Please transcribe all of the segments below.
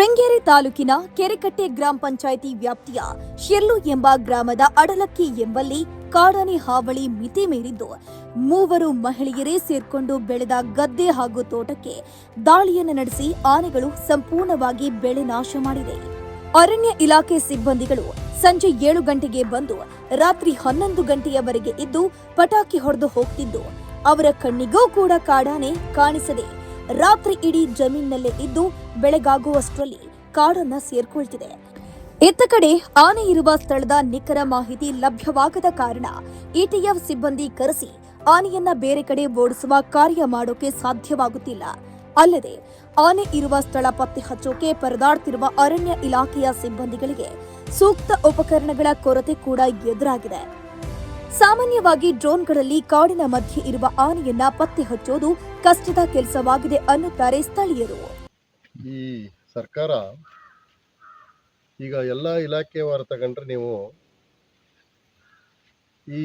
ಶೃಂಗೇರಿ ತಾಲೂಕಿನ ಕೆರೆಕಟ್ಟೆ ಗ್ರಾಮ ಪಂಚಾಯಿತಿ ವ್ಯಾಪ್ತಿಯ ಶೆರ್ಲು ಎಂಬ ಗ್ರಾಮದ ಅಡಲಕ್ಕಿ ಎಂಬಲ್ಲಿ ಕಾಡಾನೆ ಹಾವಳಿ ಮಿತಿ ಮೀರಿದ್ದು, ಮೂವರು ಮಹಿಳೆಯರೇ ಸೇರ್ಕೊಂಡು ಬೆಳೆದ ಗದ್ದೆ ಹಾಗೂ ತೋಟಕ್ಕೆ ದಾಳಿಯನ್ನು ನಡೆಸಿ ಆನೆಗಳು ಸಂಪೂರ್ಣವಾಗಿ ಬೆಳೆ ನಾಶ ಮಾಡಿದೆ ಅರಣ್ಯ ಇಲಾಖೆ ಸಿಬ್ಬಂದಿಗಳು ಸಂಜೆ ಏಳು ಗಂಟೆಗೆ ಬಂದು, ರಾತ್ರಿ ಹನ್ನೊಂದು ಗಂಟೆಯವರೆಗೆ ಇದ್ದು ಪಟಾಕಿ ಹೊಡೆದು ಹೋಗ್ತಿದ್ದು. ಅವರ ಕಣ್ಣಿಗೂ ಕೂಡ ಕಾಡಾನೆ ಕಾಣಿಸದೆ ರಾತ್ರಿ ಇಡೀ ಜಮೀನಿನಲ್ಲೇ ಇದ್ದು ಬೆಳಗಾಗುವಷ್ಟರಲ್ಲಿ ಕಾಡನ್ನ ಸೇರ್ಕೊಳ್ತಿದೆ. ಇತ್ತ ಕಡೆ ಆನೆ ಇರುವ ಸ್ಥಳದ ನಿಖರ ಮಾಹಿತಿ ಲಭ್ಯವಾಗದ ಕಾರಣ ಇಟಿಎಫ್ ಸಿಬ್ಬಂದಿ ಕರೆಸಿ ಆನೆಯನ್ನ ಬೇರೆ ಕಡೆ ಓಡಿಸುವ ಕಾರ್ಯ ಮಾಡೋಕೆ ಸಾಧ್ಯವಾಗುತ್ತಿಲ್ಲ. ಅಲ್ಲದೆ, ಆನೆ ಇರುವ ಸ್ಥಳ ಪತ್ತೆ ಹಚ್ಚೋಕೆ ಪರದಾಡ್ತಿರುವ ಅರಣ್ಯ ಇಲಾಖೆಯ ಸಿಬ್ಬಂದಿಗಳಿಗೆ ಸೂಕ್ತ ಉಪಕರಣಗಳ ಕೊರತೆ ಕೂಡ ಎದುರಾಗಿದೆ. ಸಾಮಾನ್ಯವಾಗಿ ಡ್ರೋನ್ಗಳಲ್ಲಿ ಕಾಡಿನ ಮಧ್ಯೆ ಇರುವ ಆನೆಯನ್ನ ಪತ್ತೆ ಹಚ್ಚೋದು ಕಷ್ಟದ ಕೆಲಸವಾಗಿದೆ ಅನ್ನುತ್ತಾರೆ ಸ್ಥಳೀಯರು. ಈ ಸರ್ಕಾರ ಈಗ ಎಲ್ಲ ಇಲಾಖೆಯವರು ತಗೊಂಡ್ರೆ ನೀವು ಈ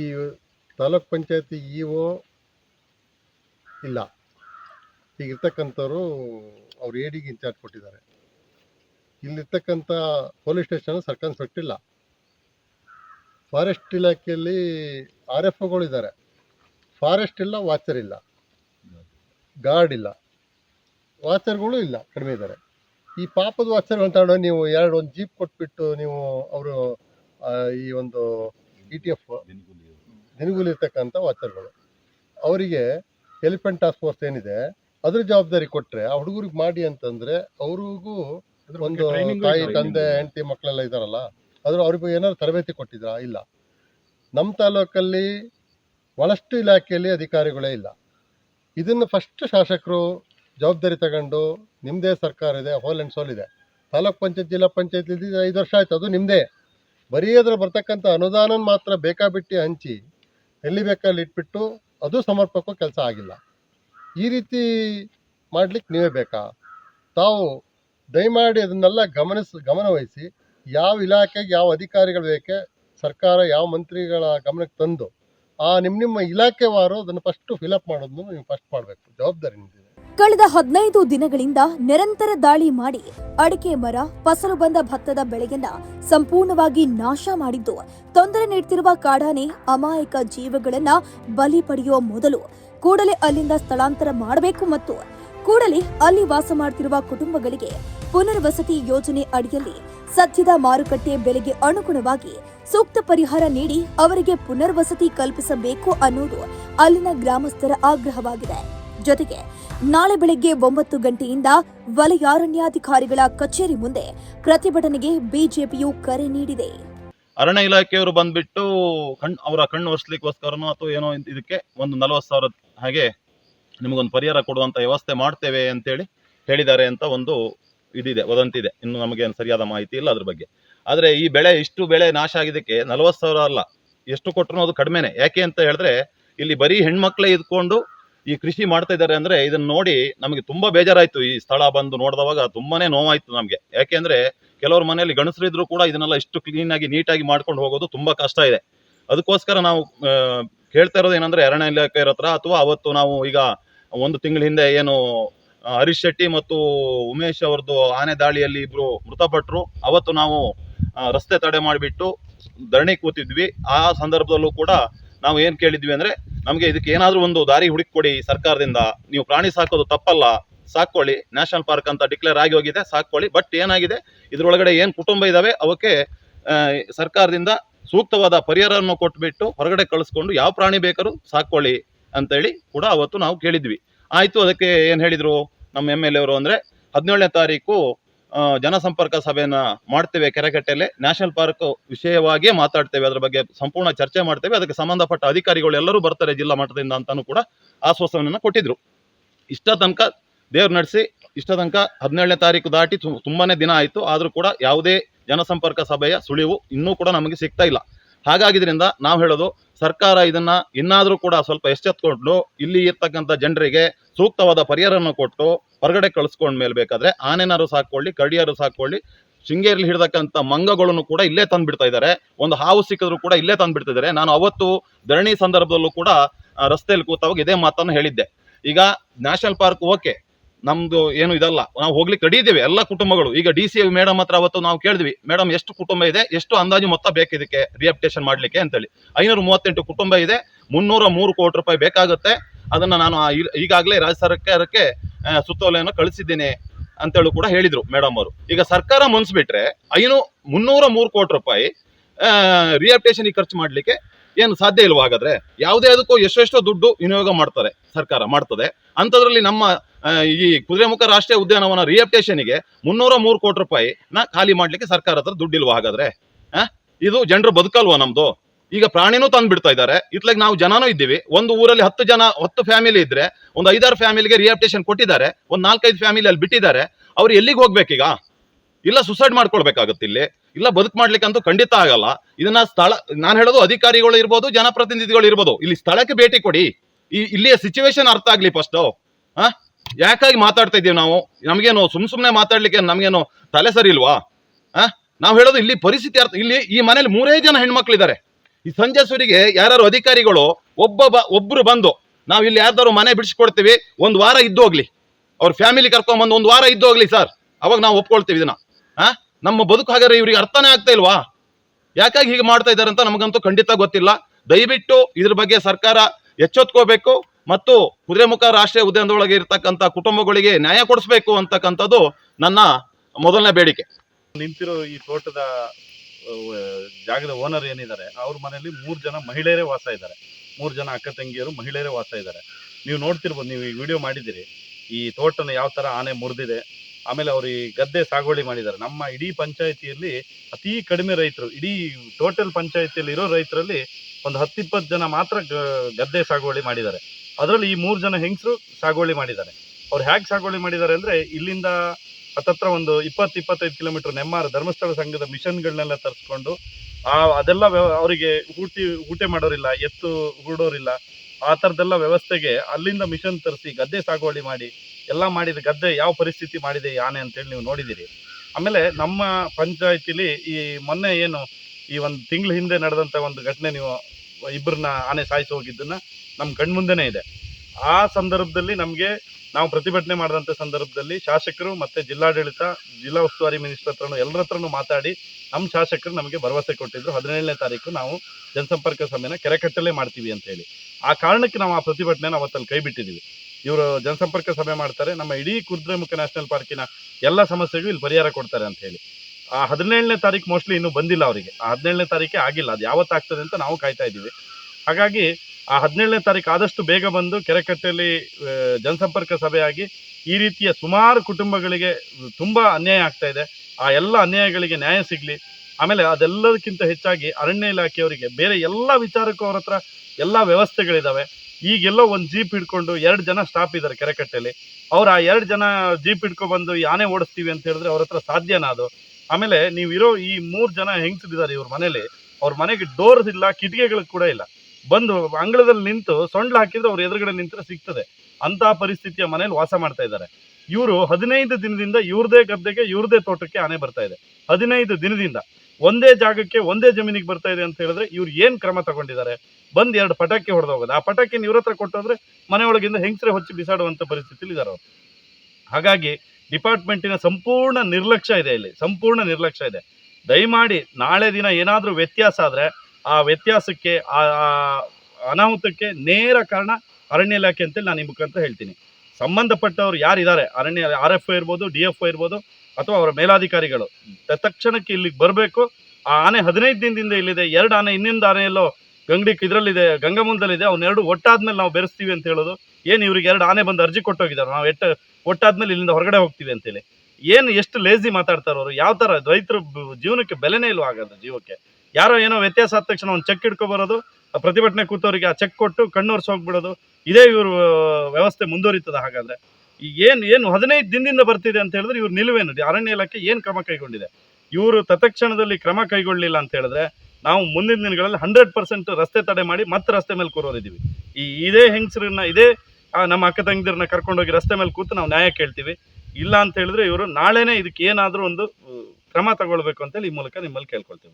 ತಾಲೂಕ್ ಪಂಚಾಯತಿ ಇ ಇಲ್ಲ. ಈಗ ಇರ್ತಕ್ಕಂಥವ್ರು ಅವ್ರು ಡಿಗೆ ಇನ್ಚಾರ್ಜ್ ಕೊಟ್ಟಿದ್ದಾರೆ. ಇಲ್ಲಿರ್ತಕ್ಕಂಥ ಪೊಲೀಸ್ ಸ್ಟೇಷನ್ ಸರ್ಕಾರ ಇನ್ಸ್ಪೆಕ್ಟರ್ ಇಲ್ಲ ಫಾರೆಸ್ಟ್ ಇಲಾಖೆಯಲ್ಲಿ ಆರ್ ಎಫ್ ಒಗಳಿದ್ದಾರೆ ಫಾರೆಸ್ಟ್ ಇಲ್ಲ, ವಾಚರ್ ಇಲ್ಲ. ಗಾರ್ಡ್ ಇಲ್ಲ. ವಾಚರ್ಗಳು ಇಲ್ಲ ಕಡಿಮೆ ಇದ್ದಾರೆ ಈ ಪಾಪದ ವಾಚರ್ಗಳು ತಗೊಂಡು ನೀವು ಎರಡು ಒಂದು ಜೀಪ್ ಕೊಟ್ಬಿಟ್ಟು ನೀವು ಅವರು ಈ ಒಂದು ಇ ಟಿ ಎಫ್ ದಿನಗೂಲಿರ್ತಕ್ಕಂಥ ವಾಚರ್ಗಳು. ಅವರಿಗೆ ಎಲಿಫೆಂಟ್ ಟಾಸ್ಕ್ ಫೋರ್ಸ್ ಏನಿದೆ ಅದ್ರ ಜವಾಬ್ದಾರಿ ಕೊಟ್ಟರೆ ಆ ಹುಡುಗರಿಗೆ ಮಾಡಿ ಅಂತಂದ್ರೆ ಅವ್ರಿಗೂ ಒಂದು ತಾಯಿ ತಂದೆ ಹೆಂಡತಿ ಮಕ್ಕಳೆಲ್ಲ ಇದಾರಲ್ಲ ಅದ್ರ ಅವ್ರಿಗೆ ಏನಾದ್ರು ತರಬೇತಿ ಕೊಟ್ಟಿದ್ರಾ? ಇಲ್ಲ. ನಮ್ಮ ತಾಲೂಕಲ್ಲಿ ಭಾಳಷ್ಟು ಇಲಾಖೆಯಲ್ಲಿ ಅಧಿಕಾರಿಗಳೇ ಇಲ್ಲ. ಇದನ್ನು ಫಸ್ಟ್ ಶಾಸಕರು ಜವಾಬ್ದಾರಿ ತಗೊಂಡು ನಿಮ್ಮದೇ ಸರ್ಕಾರ ಇದೆ ಹೋಲ್ ಆ್ಯಂಡ್ ಸೋಲ್ ಇದೆ. ತಾಲೂಕ್ ಪಂಚಾಯತ್, ಜಿಲ್ಲಾ ಪಂಚಾಯತ್ ಇದ್ದಿದ್ದು ಐದು ವರ್ಷ ಆಯ್ತು, ಅದು ನಿಮ್ಮದೇ ಬರೀ ಅದ್ರ ಬರ್ತಕ್ಕಂಥ ಅನುದಾನ ಮಾತ್ರ ಬೇಕಾಬಿಟ್ಟು ಹಂಚಿ ಎಲ್ಲಿ ಬೇಕಲ್ಲಿ ಇಟ್ಬಿಟ್ಟು ಅದು ಸಮರ್ಪಕ ಕೆಲಸ ಆಗಿಲ್ಲ. ಈ ರೀತಿ ಮಾಡ್ಲಿಕ್ಕೆ ನೀವೇ ಬೇಕಾ? ತಾವು ದಯಮಾಡಿ ಅದನ್ನೆಲ್ಲ ಗಮನಿಸ್ ಗಮನವಹಿಸಿ ಯಾವ ಇಲಾಖೆಗೆ ಯಾವ ಅಧಿಕಾರಿಗಳು ಬೇಕೆ, ಸರ್ಕಾರ ಯಾವ ಮಂತ್ರಿಗಳ ಗಮನಕ್ಕೆ ತಂದು ಆ ನಿಮ್ಮ ನಿಮ್ಮ ಇಲಾಖೆವಾರು ಅದನ್ನು ಫಸ್ಟ್ ಫಿಲಪ್ ಮಾಡೋದನ್ನು ನೀವು ಫಸ್ಟ್ ಮಾಡಬೇಕು, ಜವಾಬ್ದಾರಿ ಕಳೆದ ಹದಿನೈದು ದಿನಗಳಿಂದ ನಿರಂತರ ದಾಳಿ ಮಾಡಿ ಅಡಿಕೆ ಮರ, ಫಸಲು ಬಂದ ಭತ್ತದ ಬೆಳೆಯನ್ನ ಸಂಪೂರ್ಣವಾಗಿ ನಾಶ ಮಾಡಿದ್ದು. ತೊಂದರೆ ನೀಡ್ತಿರುವ ಕಾಡಾನೆ ಅಮಾಯಕ ಜೀವಗಳನ್ನ ಬಲಿ ಪಡೆಯುವ ಮೊದಲು ಕೂಡಲೇ ಅಲ್ಲಿಂದ ಸ್ಥಳಾಂತರ ಮಾಡಬೇಕು ಮತ್ತು ಕೂಡಲೇ ಅಲ್ಲಿ ವಾಸ ಮಾಡುತ್ತಿರುವ ಕುಟುಂಬಗಳಿಗೆ ಪುನರ್ವಸತಿ ಯೋಜನೆ ಅಡಿಯಲ್ಲಿ ಸದ್ಯದ ಮಾರುಕಟ್ಟೆ ಬೆಲೆಗೆ ಅನುಗುಣವಾಗಿ ಸೂಕ್ತ ಪರಿಹಾರ ನೀಡಿ ಅವರಿಗೆ ಪುನರ್ವಸತಿ ಕಲ್ಪಿಸಬೇಕು ಅನ್ನೋದು ಅಲ್ಲಿನ ಗ್ರಾಮಸ್ಥರ ಆಗ್ರಹವಾಗಿದೆ. ಜೊತೆಗೆ ನಾಳೆ ಬೆಳಗ್ಗೆ ಒಂಬತ್ತು ಗಂಟೆಯಿಂದ ವಲಯಾರಣ್ಯಾಧಿಕಾರಿಗಳ ಕಚೇರಿ ಮುಂದೆ ಪ್ರತಿಭಟನೆಗೆ ಬಿಜೆಪಿಯು ಕರೆ ನೀಡಿದೆ. ಅರಣ್ಯ ಇಲಾಖೆಯವರು ಬಂದ್ಬಿಟ್ಟು ಕಣ್, ಅವರ ಕಣ್ಣು ಒರೆಸ್ಲಿಕ್ಕೋಸ್ಕರನೋ ಅಥವಾ ಏನೋ ಇದಕ್ಕೆ ಒಂದು ನಲವತ್ತು ಸಾವಿರ ಹಾಗೆ ನಿಮಗೊಂದು ಪರಿಹಾರ ಕೊಡುವಂತ ವ್ಯವಸ್ಥೆ ಮಾಡ್ತೇವೆ ಅಂತೇಳಿ ಹೇಳಿದ್ದಾರೆ ಅಂತ ಒಂದು ಇದಿದೆ ವದಂತಿ ಇದೆ ಇನ್ನು ನಮಗೆ ಸರಿಯಾದ ಮಾಹಿತಿ ಇಲ್ಲ ಅದ್ರ ಬಗ್ಗೆ. ಆದರೆ ಈ ಬೆಳೆ ಇಷ್ಟು ಬೆಳೆ ನಾಶ ಆಗಿದ್ದಕ್ಕೆ ನಲವತ್ತು ಸಾವಿರ ಅಲ್ಲ, ಎಷ್ಟು ಕೊಟ್ಟರು ಅದು ಕಡಿಮೆನೆ. ಯಾಕೆ ಅಂತ ಹೇಳಿದ್ರೆ, ಇಲ್ಲಿ ಬರೀ ಹೆಣ್ಮಕ್ಳೇ ಇದ್ಕೊಂಡು ಈ ಕೃಷಿ ಮಾಡ್ತಾ ಇದ್ದಾರೆ ಅಂದ್ರೆ ಇದನ್ನ ನೋಡಿ ನಮಗೆ ತುಂಬಾ ಬೇಜಾರಾಯ್ತು. ಈ ಸ್ಥಳ ಬಂದು ನೋಡಿದವಾಗ ತುಂಬಾನೇ ನೋವಾಯ್ತು ನಮಗೆ. ಯಾಕೆಂದ್ರೆ ಕೆಲವ್ರ ಮನೆಯಲ್ಲಿ ಗಣಸರು ಇದ್ರು ಕೂಡ ಇದನ್ನೆಲ್ಲ ಇಷ್ಟು ಕ್ಲೀನ್ ಆಗಿ ನೀಟಾಗಿ ಮಾಡ್ಕೊಂಡು ಹೋಗೋದು ತುಂಬಾ ಕಷ್ಟ ಇದೆ. ಅದಕ್ಕೋಸ್ಕರ ನಾವು ಹೇಳ್ತಾ ಇರೋದು ಏನಂದ್ರೆ ಅರಣ್ಯ ಇಲಾಖೆ ಹತ್ರ ಅಥವಾ ಅವತ್ತು ನಾವು ಈಗ ಒಂದು ತಿಂಗಳ ಹಿಂದೆ ಏನು ಹರೀಶ್ ಶೆಟ್ಟಿ ಮತ್ತು ಉಮೇಶ್ ಅವ್ರದ್ದು ಆನೆ ದಾಳಿಯಲ್ಲಿ ಇಬ್ರು ಮೃತಪಟ್ಟರು ಅವತ್ತು ನಾವು ರಸ್ತೆ ತಡೆ ಮಾಡಿಬಿಟ್ಟು ಧರಣಿ ಕೂತಿದ್ವಿ. ಆ ಸಂದರ್ಭದಲ್ಲೂ ಕೂಡ ನಾವು ಏನು ಕೇಳಿದ್ವಿ ಅಂದ್ರೆ, ನಮಗೆ ಇದಕ್ಕೆ ಏನಾದರೂ ಒಂದು ದಾರಿ ಹುಡುಕಿಕೊಡಿ ಸರ್ಕಾರದಿಂದ. ನೀವು ಪ್ರಾಣಿ ಸಾಕೋದು ತಪ್ಪಲ್ಲ ಸಾಕೊಳ್ಳಿ ನ್ಯಾಷನಲ್ ಪಾರ್ಕ್ ಅಂತ ಡಿಕ್ಲೇರ್ ಆಗಿ ಹೋಗಿದೆ ಸಾಕೊಳ್ಳಿ ಬಟ್ ಏನಾಗಿದೆ, ಇದರೊಳಗಡೆ ಏನು ಕುಟುಂಬ ಇದಾವೆ, ಅವಕ್ಕೆ ಸರ್ಕಾರದಿಂದ ಸೂಕ್ತವಾದ ಪರಿಹಾರವನ್ನು ಕೊಟ್ಬಿಟ್ಟು ಹೊರಗಡೆ ಕಳಿಸ್ಕೊಂಡು ಯಾವ ಪ್ರಾಣಿ ಬೇಕಾದ್ರೂ ಸಾಕೊಳ್ಳಿ ಅಂತೇಳಿ ಕೂಡ ಅವತ್ತು ನಾವು ಕೇಳಿದ್ವಿ. ಆಯಿತು, ಅದಕ್ಕೆ ಏನು ಹೇಳಿದ್ರು? ನಮ್ಮ ಎಂ ಎಲ್ ಎವರು ಅಂದ್ರೆ ಹದಿನೇಳನೇ ತಾರೀಕು ಜನಸಂಪರ್ಕ ಸಭೆಯನ್ನ ಮಾಡ್ತೇವೆ ಕೆರೆಕಟ್ಟೆಯಲ್ಲಿ ನ್ಯಾಷನಲ್ ಪಾರ್ಕ್ ವಿಷಯವಾಗಿಯೇ ಮಾತಾಡ್ತೇವೆ. ಅದರ ಬಗ್ಗೆ ಸಂಪೂರ್ಣ ಚರ್ಚೆ ಮಾಡ್ತೇವೆ. ಅದಕ್ಕೆ ಸಂಬಂಧಪಟ್ಟ ಅಧಿಕಾರಿಗಳು ಎಲ್ಲರೂ ಬರ್ತಾರೆ ಜಿಲ್ಲಾ ಮಟ್ಟದಿಂದ ಅಂತಾನು ಕೂಡ ಆಶ್ವಾಸವನ್ನು ಕೊಟ್ಟಿದ್ರು. ಇಷ್ಟ ತನಕ ದೇವ್ರು ನಡೆಸಿ, ಇಷ್ಟ ತನಕ ಹದಿನೇಳನೇ ತಾರೀಕು ದಾಟಿ ತುಂಬಾನೇ ದಿನ ಆಯಿತು. ಆದರೂ ಕೂಡ ಯಾವುದೇ ಜನಸಂಪರ್ಕ ಸಭೆಯ ಸುಳಿವು ಇನ್ನೂ ಕೂಡ ನಮಗೆ ಸಿಗ್ತಾ ಇಲ್ಲ. ಹಾಗಾಗಿದ್ರಿಂದ ನಾವು ಹೇಳೋದು ಸರ್ಕಾರ ಇದನ್ನ ಇನ್ನಾದರೂ ಕೂಡ ಸ್ವಲ್ಪ ಎಚ್ಚೆತ್ಕೊಂಡು ಇಲ್ಲಿ ಇರ್ತಕ್ಕಂಥ ಜನರಿಗೆ ಸೂಕ್ತವಾದ ಪರಿಹಾರವನ್ನು ಕೊಟ್ಟು ಹೊರಗಡೆ ಕಳಿಸ್ಕೊಂಡ್ ಮೇಲೆ ಬೇಕಾದ್ರೆ ಆನೆನಾರು ಸಾಕೊಳ್ಳಿ ಕಡಿಯಾರು ಸಾಕೊಳ್ಳಿ ಶೃಂಗೇರಿಲಿ ಹಿಡಿದಕ್ಕಂಥ ಮಂಗಗಳನ್ನು ಕೂಡ ಇಲ್ಲೇ ತಂದು ಬಿಡ್ತಾ ಇದ್ದಾರೆ. ಒಂದು ಹಾವು ಸಿಕ್ಕಿದ್ರು ಕೂಡ ಇಲ್ಲೇ ತಂದು ಬಿಡ್ತಾ ಇದ್ದಾರೆ ನಾನು ಅವತ್ತು ಧರಣಿ ಸಂದರ್ಭದಲ್ಲೂ ಕೂಡ ರಸ್ತೆಯಲ್ಲಿ ಕೂತವಾಗ ಇದೇ ಮಾತನ್ನು ಹೇಳಿದ್ದೆ. ಈಗ ನ್ಯಾಷನಲ್ ಪಾರ್ಕ್ ಓಕೆ. ನಮ್ದು ಏನು ಇದಲ್ಲ. ನಾವು ಹೋಗ್ಲಿಕ್ಕೆ ರೆಡಿ ಇದ್ದೇವೆ, ಎಲ್ಲ ಕುಟುಂಬಗಳು. ಈಗ ಡಿ ಸಿ ಮೇಡಮ್ ಹತ್ರ ಅವತ್ತು ನಾವು ಕೇಳಿದ್ವಿ, ಮೇಡಮ್, ಎಷ್ಟು ಕುಟುಂಬ ಇದೆ? ಎಷ್ಟು ಅಂದಾಜು ಮೊತ್ತ ಬೇಕಿದಕ್ಕೆ ರಿಯಾಪ್ಟೇಷನ್ ಮಾಡ್ಲಿಕ್ಕೆ? ಅಂತೇಳಿ. ಐನೂರ ಮೂವತ್ತೆಂಟು ಕುಟುಂಬ ಇದೆ, ಮುನ್ನೂರ ಮೂರು ಕೋಟಿ ರೂಪಾಯಿ ಬೇಕಾಗುತ್ತೆ. ಅದನ್ನ ನಾನು ಈಗಾಗಲೇ ರಾಜ್ಯ ಸರ್ಕಾರಕ್ಕೆ ಸುತ್ತೋಲೆಯನ್ನು ಕಳಿಸಿದ್ದೀನಿ ಅಂತೇಳಿ ಕೂಡ ಹೇಳಿದ್ರು ಮೇಡಮ್ ಅವರು. ಈಗ ಸರ್ಕಾರ ಮುನ್ಸ್ಬಿಟ್ರೆ, ಐನೂ ಮುನ್ನೂರ ಮೂರು ಕೋಟಿ ರೂಪಾಯಿ ರಿಯಾಪ್ಟೇಷನ್ ಖರ್ಚು ಮಾಡ್ಲಿಕ್ಕೆ ಏನು ಸಾಧ್ಯ ಇಲ್ವಾ ಹಾಗಾದ್ರೆ? ಯಾವುದೇ ಅದಕ್ಕೂ ಎಷ್ಟೆಷ್ಟೋ ದುಡ್ಡು ವಿನಿಯೋಗ ಮಾಡ್ತಾರೆ, ಸರ್ಕಾರ ಮಾಡ್ತದೆ. ಅಂಥದ್ರಲ್ಲಿ ನಮ್ಮ ಈ ಕುದುರೆಮುಖ ರಾಷ್ಟ್ರೀಯ ಉದ್ಯಾನವನ ರಿಯಾಪ್ಟೇಷನ್ಗೆ ಮುನ್ನೂರ ಮೂರು ಕೋಟಿ ರೂಪಾಯಿ ನಾ ಖಾಲಿ ಮಾಡ್ಲಿಕ್ಕೆ ಸರ್ಕಾರ ಹತ್ರ ದುಡ್ಡಿಲ್ವಾ ಹಾಗಾದ್ರೆ? ಇದು ಜನರು ಬದುಕಲ್ವಾ ನಮ್ದು? ಈಗ ಪ್ರಾಣಿನೂ ತಂದು ಬಿಡ್ತಾ ಇದ್ದಾರೆ. ಇತ್ಲಾಗ ನಾವು ಜನನೂ ಇದ್ದೀವಿ. ಒಂದು ಊರಲ್ಲಿ ಹತ್ತು ಜನ, ಹತ್ತು ಫ್ಯಾಮಿಲಿ ಇದ್ರೆ, ಒಂದು ಐದಾರು ಫ್ಯಾಮಿಲಿಗೆ ರಿಯಾಪ್ಟೇಷನ್ ಕೊಟ್ಟಿದ್ದಾರೆ. ಒಂದು ನಾಲ್ಕೈದು ಫ್ಯಾಮಿಲಿ ಅಲ್ಲಿ ಬಿಟ್ಟಿದ್ದಾರೆ. ಅವ್ರು ಎಲ್ಲಿಗೆ ಹೋಗ್ಬೇಕೀಗ? ಇಲ್ಲ ಸುಸೈಡ್ ಮಾಡ್ಕೊಳ್ಬೇಕಾಗತ್ತೆ ಇಲ್ಲಿ. ಇಲ್ಲ ಬದುಕು ಮಾಡ್ಲಿಕ್ಕೆ ಅಂತೂ ಖಂಡಿತ ಆಗಲ್ಲ. ಇದನ್ನ ಸ್ಥಳ, ನಾನು ಹೇಳೋದು ಅಧಿಕಾರಿಗಳು ಇರ್ಬೋದು, ಜನಪ್ರತಿನಿಧಿಗಳು ಇರ್ಬೋದು. ಇಲ್ಲಿ ಸ್ಥಳಕ್ಕೆ ಭೇಟಿ ಕೊಡಿ. ಈ ಇಲ್ಲಿಯ ಸಿಚುವೇಶನ್ ಅರ್ಥ ಆಗ್ಲಿ ಫಸ್ಟ್ ಹಾ? ಯಾಕಾಗಿ ಮಾತಾಡ್ತಾ ಇದ್ದೀವಿ ನಾವು? ನಮಗೇನು ಸುಮ್ ಸುಮ್ಮನೆ ಮಾತಾಡ್ಲಿಕ್ಕೆ ನಮಗೇನು ತಲೆ ಸರಿ ಇಲ್ವಾ? ಹಾ? ನಾವು ಹೇಳೋದು ಇಲ್ಲಿ ಪರಿಸ್ಥಿತಿ ಅರ್ಥ, ಇಲ್ಲಿ ಈ ಮನೇಲಿ ಮೂರೇ ಜನ ಹೆಣ್ಮಕ್ಳಿದ್ದಾರೆ. ಈ ಸಂಜೆ ಸುರಿಗೆ ಯಾರು ಅಧಿಕಾರಿಗಳು ಒಬ್ಬ ಒಬ್ರು ಬಂದು, ನಾವು ಇಲ್ಲಿ ಯಾರ್ದಾರು ಮನೆ ಬಿಡಿಸ್ಕೊಡ್ತೀವಿ, ಒಂದು ವಾರ ಇದ್ದು ಹೋಗ್ಲಿ. ಅವ್ರ ಫ್ಯಾಮಿಲಿ ಕರ್ಕೊಂಬಂದು ಒಂದು ವಾರ ಇದ್ದು ಹೋಗ್ಲಿ ಸರ್ ಅವಾಗ ನಾವು ಒಪ್ಕೊಳ್ತೀವಿ ಇದನ್ನ. ಆ? ನಮ್ಮ ಬದುಕು ಹಾಗಾದ್ರೆ ಇವ್ರಿಗೆ ಅರ್ಥನೇ ಆಗ್ತಾ ಇಲ್ವಾ? ಯಾಕಾಗಿ ಹೀಗೆ ಮಾಡ್ತಾ ಇದ್ದಾರೆ ಅಂತ ನಮಗಂತೂ ಖಂಡಿತ ಗೊತ್ತಿಲ್ಲ. ದಯವಿಟ್ಟು ಇದ್ರ ಬಗ್ಗೆ ಸರ್ಕಾರ ಎಚ್ಚೆತ್ಕೋಬೇಕು ಮತ್ತು ಕುದುರೆಮುಖ ರಾಷ್ಟ್ರೀಯ ಉದ್ಯಾನದೊಳಗೆ ಇರ್ತಕ್ಕಂಥ ಕುಟುಂಬಗಳಿಗೆ ನ್ಯಾಯ ಕೊಡಿಸ್ಬೇಕು ಅಂತಕ್ಕಂಥದ್ದು ನನ್ನ ಮೊದಲನೇ ಬೇಡಿಕೆ. ನಿಂತಿರೋ ಈ ತೋಟದ ಜಾಗದ ಓನರ್ ಏನಿದ್ದಾರೆ, ಅವ್ರ ಮನೆಯಲ್ಲಿ ಮೂರು ಜನ ಮಹಿಳೆಯರೇ ವಾಸ ಇದ್ದಾರೆ. ಮೂರು ಜನ ಅಕ್ಕ ತಂಗಿಯರು ಮಹಿಳೆಯರೇ ವಾಸ ಇದ್ದಾರೆ. ನೀವು ನೋಡ್ತಿರ್ಬೋದು, ನೀವು ಈ ವಿಡಿಯೋ ಮಾಡಿದಿರಿ ಈ ತೋಟನ ಯಾವ ಥರ ಆನೆ ಮುರಿದಿದೆ ಆಮೇಲೆ ಅವ್ರು ಈ ಗದ್ದೆ ಸಾಗುವಳಿ ಮಾಡಿದ್ದಾರೆ. ನಮ್ಮ ಇಡೀ ಪಂಚಾಯಿತಿಯಲ್ಲಿ ಅತಿ ಕಡಿಮೆ ರೈತರು, ಇಡೀ ಟೋಟಲ್ ಪಂಚಾಯಿತಿಯಲ್ಲಿ ಇರೋ ರೈತರಲ್ಲಿ ಒಂದು ಹತ್ತಿಪ್ಪತ್ತು ಜನ ಮಾತ್ರ ಗದ್ದೆ ಸಾಗುವಳಿ ಮಾಡಿದ್ದಾರೆ. ಅದರಲ್ಲಿ ಈ ಮೂರು ಜನ ಹೆಂಗಸರು ಸಾಗುವಳಿ ಮಾಡಿದ್ದಾರೆ? ಅವ್ರು ಹೇಗೆ ಸಾಗುವಳಿ ಮಾಡಿದ್ದಾರೆ ಅಂದರೆ ಇಲ್ಲಿಂದ ಹತ್ತತ್ರ ಒಂದು ಇಪ್ಪತ್ತು, ಇಪ್ಪತ್ತೈದು ಕಿಲೋಮೀಟರ್ ನೆಮ್ಮಾರ ಧರ್ಮಸ್ಥಳ ಸಂಘದ ಮಿಷನ್ಗಳನ್ನೆಲ್ಲ ತರಿಸ್ಕೊಂಡು, ಆ, ಅದೆಲ್ಲ ವ್ಯವ ಅವರಿಗೆ ಊಟಿ, ಊಟ ಮಾಡೋರಿಲ್ಲ, ಎತ್ತು ಹೂಡೋರಿಲ್ಲ, ಆ ಥರದ್ದೆಲ್ಲ ವ್ಯವಸ್ಥೆಗೆ ಅಲ್ಲಿಂದ ಮಿಷನ್ ತರಿಸಿ ಗದ್ದೆ ಸಾಗುವಳಿ ಮಾಡಿ ಎಲ್ಲ ಮಾಡಿದ ಗದ್ದೆ ಯಾವ ಪರಿಸ್ಥಿತಿ ಮಾಡಿದೆ ಆನೆ ಅಂತೇಳಿ ನೀವು ನೋಡಿದ್ದೀರಿ ಆಮೇಲೆ ನಮ್ಮ ಪಂಚಾಯತಿಲಿ ಈ ಮೊನ್ನೆ ಏನು ಈ ಒಂದು ತಿಂಗಳ ಹಿಂದೆ ನಡೆದಂಥ ಒಂದು ಘಟನೆ ನೀವು ಇಬ್ಬರನ್ನ ಆನೆ ಸಾಯಿಸಿ ಹೋಗಿದ್ದನ್ನ ನಮ್ಮ ಕಣ್ಮುಂದೆನೇ ಇದೆ. ಆ ಸಂದರ್ಭದಲ್ಲಿ ನಮಗೆ ನಾವು ಪ್ರತಿಭಟನೆ ಮಾಡಿದಂಥ ಸಂದರ್ಭದಲ್ಲಿ ಶಾಸಕರು ಮತ್ತೆ ಜಿಲ್ಲಾಡಳಿತ, ಜಿಲ್ಲಾ ಉಸ್ತುವಾರಿ ಮಿನಿಸ್ಟರ್ ಹತ್ರನೂ ಎಲ್ಲರ ಹತ್ರನೂ ಮಾತಾಡಿ ನಮ್ಮ ಶಾಸಕರು ನಮಗೆ ಭರವಸೆ ಕೊಟ್ಟಿದ್ರು. ಹದಿನೇಳನೇ ತಾರೀಕು ನಾವು ಜನಸಂಪರ್ಕ ಸಭೆನ ಕೆರೆಕಟ್ಟಲೇ ಮಾಡ್ತೀವಿ ಅಂತ ಹೇಳಿ ಆ ಕಾರಣಕ್ಕೆ ನಾವು ಆ ಪ್ರತಿಭಟನೆನ ಅವತ್ತಲ್ಲಿ ಕೈ ಬಿಟ್ಟಿದ್ದೀವಿ ಇವರು ಜನಸಂಪರ್ಕ ಸಭೆ ಮಾಡ್ತಾರೆ. ನಮ್ಮ ಇಡೀ ಕುದುರೆಮುಖ ನ್ಯಾಷನಲ್ ಪಾರ್ಕಿನ ಎಲ್ಲ ಸಮಸ್ಯೆಗೂ ಇಲ್ಲಿ ಪರಿಹಾರ ಕೊಡ್ತಾರೆ ಅಂತ ಹೇಳಿ. ಆ ಹದಿನೇಳನೇ ತಾರೀಕು ಮೋಸ್ಟ್ಲಿ ಇನ್ನೂ ಬಂದಿಲ್ಲ ಅವರಿಗೆ. ಆ ಹದಿನೇಳನೇ ತಾರೀಕೆ ಆಗಿಲ್ಲ. ಅದು ಯಾವತ್ತಾಗ್ತದೆ ಅಂತ ನಾವು ಕಾಯ್ತಾ ಇದ್ದೀವಿ. ಹಾಗಾಗಿ ಆ ಹದಿನೇಳನೇ ತಾರೀಕು ಆದಷ್ಟು ಬೇಗ ಬಂದು ಕೆರೆಕಟ್ಟೆಯಲ್ಲಿ ಜನಸಂಪರ್ಕ ಸಭೆಯಾಗಿ ಈ ರೀತಿಯ ಸುಮಾರು ಕುಟುಂಬಗಳಿಗೆ ತುಂಬ ಅನ್ಯಾಯ ಆಗ್ತಾ ಇದೆ. ಆ ಎಲ್ಲ ಅನ್ಯಾಯಗಳಿಗೆ ನ್ಯಾಯ ಸಿಗಲಿ. ಆಮೇಲೆ ಅದೆಲ್ಲದಕ್ಕಿಂತ ಹೆಚ್ಚಾಗಿ ಅರಣ್ಯ ಇಲಾಖೆಯವರಿಗೆ ಬೇರೆ ಎಲ್ಲ ವಿಚಾರಕ್ಕೂ ಅವ್ರ ಹತ್ರ ಎಲ್ಲ ವ್ಯವಸ್ಥೆಗಳಿದ್ದಾವೆ ಈಗೆಲ್ಲೋ ಒಂದು ಜೀಪ್ ಹಿಡ್ಕೊಂಡು ಎರಡು ಜನ ಸ್ಟಾಪ್ ಇದ್ದಾರೆ ಕೆರೆಕಟ್ಟೆಯಲ್ಲಿ ಅವ್ರು ಆ ಎರಡು ಜನ ಜೀಪ್ ಹಿಡ್ಕೊ ಬಂದು ಆನೆ ಓಡಿಸ್ತೀವಿ ಅಂತ ಹೇಳಿದ್ರೆ ಅವ್ರ ಹತ್ರ ಸಾಧ್ಯನಾ ಅದು? ಆಮೇಲೆ ನೀವಿರೋ ಈ ಮೂರು ಜನ ಹೆಂಗಸಿದ್ದಾರೆ ಇವ್ರ ಮನೇಲಿ, ಅವ್ರ ಮನೆಗೆ ಡೋರ್ಸ್ ಇಲ್ಲ, ಕಿಟಕಿಗಳು ಕೂಡ ಇಲ್ಲ. ಬಂದು ಅಂಗಳದಲ್ಲಿ ನಿಂತು ಸೊಂಡ್ಲು ಹಾಕಿದ್ರೆ ಅವ್ರ ಎದುರುಗಡೆ ನಿಂತರೆ ಸಿಗ್ತದೆ. ಅಂತಹ ಪರಿಸ್ಥಿತಿಯ ಮನೇಲಿ ವಾಸ ಮಾಡ್ತಾ ಇದ್ದಾರೆ ಇವರು ಹದಿನೈದು ದಿನದಿಂದ ಇವ್ರದೇ ಗದ್ದೆಗೆ ಇವ್ರದೇ ತೋಟಕ್ಕೆ ಆನೆ ಬರ್ತಾ ಇದೆ. ಹದಿನೈದು ದಿನದಿಂದ. ಒಂದೇ ಜಾಗಕ್ಕೆ ಒಂದೇ ಜಮೀನಿಗೆ ಬರ್ತಾ ಇದೆ ಅಂತ ಹೇಳಿದ್ರೆ ಇವ್ರು ಏನ್ ಕ್ರಮ ತಗೊಂಡಿದ್ದಾರೆ? ಬಂದ್ ಎರಡು ಪಟಾಕಿ ಹೊಡೆದೋಗೋದು ಆ ಪಟಾಕಿ ಇವ್ರ ಹತ್ರ ಕೊಟ್ಟೋದ್ರೆ ಮನೆಯೊಳಗಿಂದ ಹೆಂಗ್ಸ್ರೆ ಹೊಚ್ಚಿ ಬಿಸಾಡುವಂತ ಪರಿಸ್ಥಿತಿಲಿ ಇದ್ದಾರೆ ಅವರು. ಹಾಗಾಗಿ ಡಿಪಾರ್ಟ್ಮೆಂಟಿನ ಸಂಪೂರ್ಣ ನಿರ್ಲಕ್ಷ್ಯ ಇದೆ ಇಲ್ಲಿ. ಸಂಪೂರ್ಣ ನಿರ್ಲಕ್ಷ್ಯ ಇದೆ. ದಯಮಾಡಿ ನಾಳೆ ದಿನ ಏನಾದರೂ ವ್ಯತ್ಯಾಸ ಆದ್ರೆ ಆ ವ್ಯತ್ಯಾಸಕ್ಕೆ, ಆ ಅನಾಹುತಕ್ಕೆ ನೇರ ಕಾರಣ ಅರಣ್ಯ ಇಲಾಖೆ ಅಂತೇಳಿ ನಾನು ಈ ಮುಖಾಂತರ ಹೇಳ್ತೀನಿ. ಸಂಬಂಧಪಟ್ಟವರು ಯಾರಿದ್ದಾರೆ? ಅರಣ್ಯ ಆರ್ ಎಫ್ ಇರ್ಬೋದು ಡಿ ಎಫ್ ಇರ್ಬೋದು ಅಥವಾ ಅವರ ಮೇಲಾಧಿಕಾರಿಗಳು. ತಕ್ಷಣಕ್ಕೆ ಇಲ್ಲಿಗೆ ಬರಬೇಕು. ಆ ಆನೆ ಹದಿನೈದು ದಿನದಿಂದ ಇಲ್ಲಿದೆ. ಎರಡು ಆನೆ, ಇನ್ನೊಂದು ಆನೆ ಎಲ್ಲೋ ಗಂಗಡಿಕ್ ಇದರಲ್ಲಿದೆ ಗಂಗಮುಂದಲ್ಲಿದೆ ಅವ್ನೆರಡು ಒಟ್ಟಾದ್ಮೇಲೆ ನಾವು ಬೆರೆಸ್ತೀವಿ ಅಂತ ಹೇಳೋದು. ಏನು ಇವ್ರಿಗೆ ಎರಡು ಆನೆ ಬಂದು ಅರ್ಜಿ ಕೊಟ್ಟೋಗಿದ್ದಾರೆ? ನಾವು ಎಟ್ಟು ಒಟ್ಟಾದ್ಮೇಲೆ ಇಲ್ಲಿಂದ ಹೊರಗಡೆ ಹೋಗ್ತೀವಿ ಅಂತೇಳಿ. ಏನು ಎಷ್ಟು ಲೇಜಿ ಮಾತಾಡ್ತಾರೆ ಅವರು, ಯಾವ ಥರ ರೈತರ ಜೀವನಕ್ಕೆ ಬೆಲೆನೇ ಇಲ್ವಾ ಹಾಗಾದ್ರೆ ಜೀವಕ್ಕೆ. ಯಾರೋ ಏನೋ ವ್ಯತ್ಯಾಸ ಆದ ತಕ್ಷಣ ಒಂದು ಚೆಕ್ ಇಟ್ಕೊಬರೋದು ಪ್ರತಿಭಟನೆ ಕೂತವರಿಗೆ ಆ ಚೆಕ್ ಕೊಟ್ಟು ಕಣ್ಣು ಹೋಗ್ಬಿಡೋದು ಇದೇ ಇವರು ವ್ಯವಸ್ಥೆ ಮುಂದುವರಿತದ ಹಾಗಾದ್ರೆ. ಈ ಏನು ಏನು ಹದಿನೈದು ದಿನದಿಂದ ಬರ್ತಿದೆ ಅಂತ ಹೇಳಿದ್ರೆ ಇವ್ರು ನಿಲುವೇನು? ಅರಣ್ಯ ಇಲಾಖೆ ಏನು ಕ್ರಮ ಕೈಗೊಂಡಿದೆ? ಇವರು ತತ್ಕ್ಷಣದಲ್ಲಿ ಕ್ರಮ ಕೈಗೊಳ್ಳಲಿಲ್ಲ ಅಂತ ಹೇಳಿದ್ರೆ ನಾವು ಮುಂದಿನ ದಿನಗಳಲ್ಲಿ ಹಂಡ್ರೆಡ್ ಪರ್ಸೆಂಟ್ ರಸ್ತೆ ತಡೆ ಮಾಡಿ ಮತ್ತೆ ರಸ್ತೆ ಮೇಲೆ ಕೂರೋದಿದ್ದೀವಿ ಈ, ಇದೇ ಹೆಂಗಸರನ್ನ, ಇದೇ ನಮ್ಮ ಅಕ್ಕ ತಂಗಿದಿರನ್ನ ಕರ್ಕೊಂಡೋಗಿ ರಸ್ತೆ ಮೇಲೆ ಕೂತು ನಾವು ನ್ಯಾಯ ಕೇಳ್ತೀವಿ. ಇಲ್ಲ ಅಂತ ಹೇಳಿದ್ರೆ ಇವರು ನಾಳೆನೇ ಇದಕ್ಕೆ ಏನಾದರೂ ಒಂದು ಕ್ರಮ ತಗೊಳ್ಬೇಕು ಅಂತೇಳಿ ಈ ಮೂಲಕ ನಿಮ್ಮಲ್ಲಿ ಕೇಳ್ಕೊಳ್ತೀವಿ.